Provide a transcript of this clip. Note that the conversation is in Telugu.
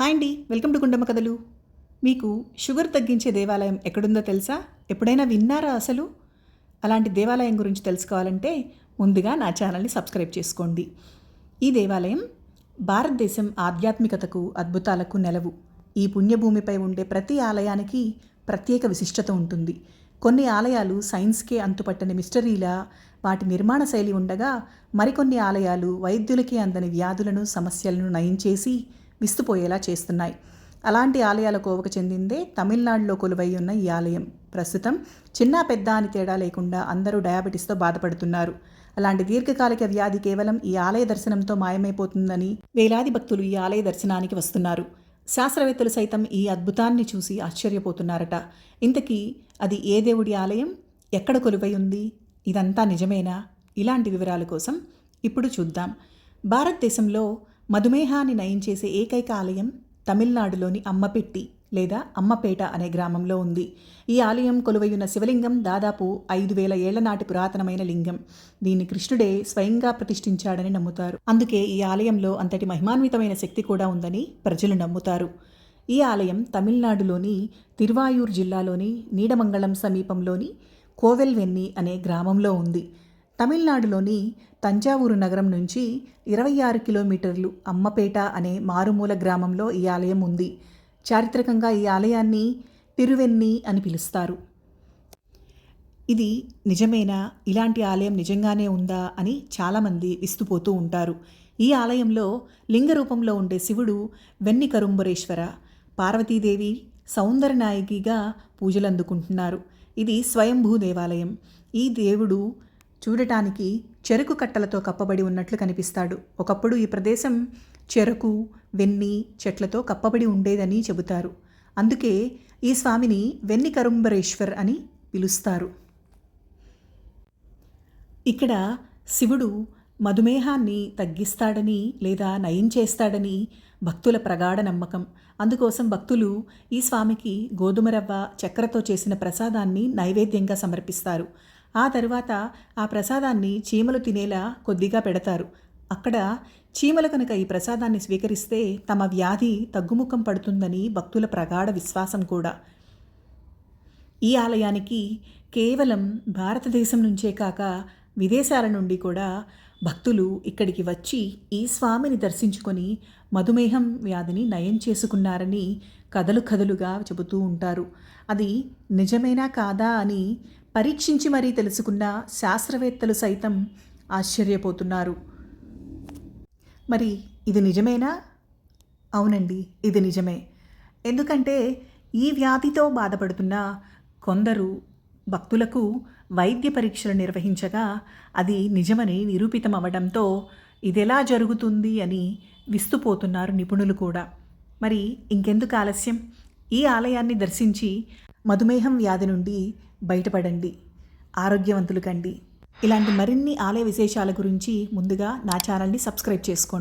హాయ్ అండి వెల్కమ్ టు గుండమ్మ కథలు. మీకు షుగర్ తగ్గించే దేవాలయం ఎక్కడుందో తెలుసా? ఎప్పుడైనా విన్నారా అసలు? అలాంటి దేవాలయం గురించి తెలుసుకోవాలంటే ముందుగా నా ఛానల్ని సబ్స్క్రైబ్ చేసుకోండి. ఈ దేవాలయం భారతదేశం ఆధ్యాత్మికతకు అద్భుతాలకు నెలవు. ఈ పుణ్యభూమిపై ఉండే ప్రతి ఆలయానికి ప్రత్యేక విశిష్టత ఉంటుంది. కొన్ని ఆలయాలు సైన్స్కే అంతుపట్టని మిస్టరీలా వాటి నిర్మాణ శైలి ఉండగా మరికొన్ని ఆలయాలు వైద్యులకి అందని వ్యాధులను సమస్యలను నయం చేసి విస్తుపోయేలా చేస్తున్నాయి. అలాంటి ఆలయాల కోవకు చెందిందే తమిళనాడులో కొలువై ఉన్న ఈ ఆలయం. ప్రస్తుతం చిన్న పెద్ద అని తేడా లేకుండా అందరూ డయాబెటీస్తో బాధపడుతున్నారు. అలాంటి దీర్ఘకాలిక వ్యాధి కేవలం ఈ ఆలయ దర్శనంతో మాయమైపోతుందని వేలాది భక్తులు ఈ ఆలయ దర్శనానికి వస్తున్నారు. శాస్త్రవేత్తలు సైతం ఈ అద్భుతాన్ని చూసి ఆశ్చర్యపోతున్నారట. ఇంతకీ అది ఏ దేవుడి ఆలయం? ఎక్కడ కొలువై ఉంది? ఇదంతా నిజమేనా? ఇలాంటి వివరాల కోసం ఇప్పుడు చూద్దాం. భారతదేశంలో మధుమేహాన్ని నయం చేసే ఏకైక ఆలయం తమిళనాడులోని అమ్మపెట్టి లేదా అమ్మపేట అనే గ్రామంలో ఉంది. ఈ ఆలయం కొలువైన శివలింగం దాదాపు ఐదు వేల ఏళ్ళ నాటి పురాతనమైన లింగం. దీన్ని కృష్ణుడే స్వయంగా ప్రతిష్ఠించాడని నమ్ముతారు. అందుకే ఈ ఆలయంలో అంతటి మహిమాన్వితమైన శక్తి కూడా ఉందని ప్రజలు నమ్ముతారు. ఈ ఆలయం తమిళనాడులోని తిరువాయూర్ జిల్లాలోని నీడమంగళం సమీపంలోని కోవెల్వెన్ని అనే గ్రామంలో ఉంది. తమిళనాడులోని తంజావూరు నగరం నుంచి ఇరవై ఆరు కిలోమీటర్లు అమ్మపేట అనే మారుమూల గ్రామంలో ఈ ఆలయం ఉంది. చారిత్రకంగా ఈ ఆలయాన్ని తిరువెన్ని అని పిలుస్తారు. ఇది నిజమేనా? ఇలాంటి ఆలయం నిజంగానే ఉందా? అని చాలామంది విస్తుపోతూ ఉంటారు. ఈ ఆలయంలో లింగ రూపంలో ఉండే శివుడు వెన్ని కరుంబరేశ్వర పార్వతీదేవి సౌందరనాయకిగా పూజలు అందుకుంటున్నారు ఇది స్వయంభూ దేవాలయం. ఈ దేవుడు చూడటానికి చెరుకు కట్టలతో కప్పబడి ఉన్నట్లు కనిపిస్తాడు. ఒకప్పుడు ఈ ప్రదేశం చెరకు వెన్ని చెట్లతో కప్పబడి ఉండేదని చెబుతారు. అందుకే ఈ స్వామిని వెన్ని కరుంబరేశ్వర్ అని పిలుస్తారు. ఇక్కడ శివుడు మధుమేహాన్ని తగ్గిస్తాడని లేదా నయం చేస్తాడని భక్తుల ప్రగాఢ నమ్మకం. అందుకోసం భక్తులు ఈ స్వామికి గోధుమ రవ్వ చక్కెరతో చేసిన ప్రసాదాన్ని నైవేద్యంగా సమర్పిస్తారు. ఆ తరువాత ఆ ప్రసాదాన్ని చీమలు తినేలా కొద్దిగా పెడతారు. అక్కడ చీమలు కనుక ఈ ప్రసాదాన్ని స్వీకరిస్తే తమ వ్యాధి తగ్గుముఖం పడుతుందని భక్తుల ప్రగాఢ విశ్వాసం కూడా. ఈ ఆలయానికి కేవలం భారతదేశం నుంచే కాక విదేశాల నుండి కూడా భక్తులు ఇక్కడికి వచ్చి ఈ స్వామిని దర్శించుకొని మధుమేహం వ్యాధిని నయం చేసుకున్నారని కథలు కథలుగా చెబుతూ ఉంటారు. అది నిజమేనా కాదా అని పరీక్షించి మరీ తెలుసుకున్న శాస్త్రవేత్తలు సైతం ఆశ్చర్యపోతున్నారు. మరి ఇది నిజమేనా? అవునండి ఇది నిజమే. ఎందుకంటే ఈ వ్యాధితో బాధపడుతున్న కొందరు భక్తులకు వైద్య పరీక్షలు నిర్వహించగా అది నిజమని నిరూపితం అవడంతో ఇదెలా జరుగుతుంది అని విస్తుపోతున్నారు నిపుణులు కూడా. మరి ఇంకెందుకు ఆలస్యం? ఈ ఆలయాన్ని దర్శించి మధుమేహం వ్యాధి నుండి బయటపడండి. ఆరోగ్యవంతులు కండి. ఇలాంటి మరిన్ని ఆలయ విశేషాల గురించి ముందుగా నా ఛానల్ని సబ్స్క్రైబ్ చేసుకోండి.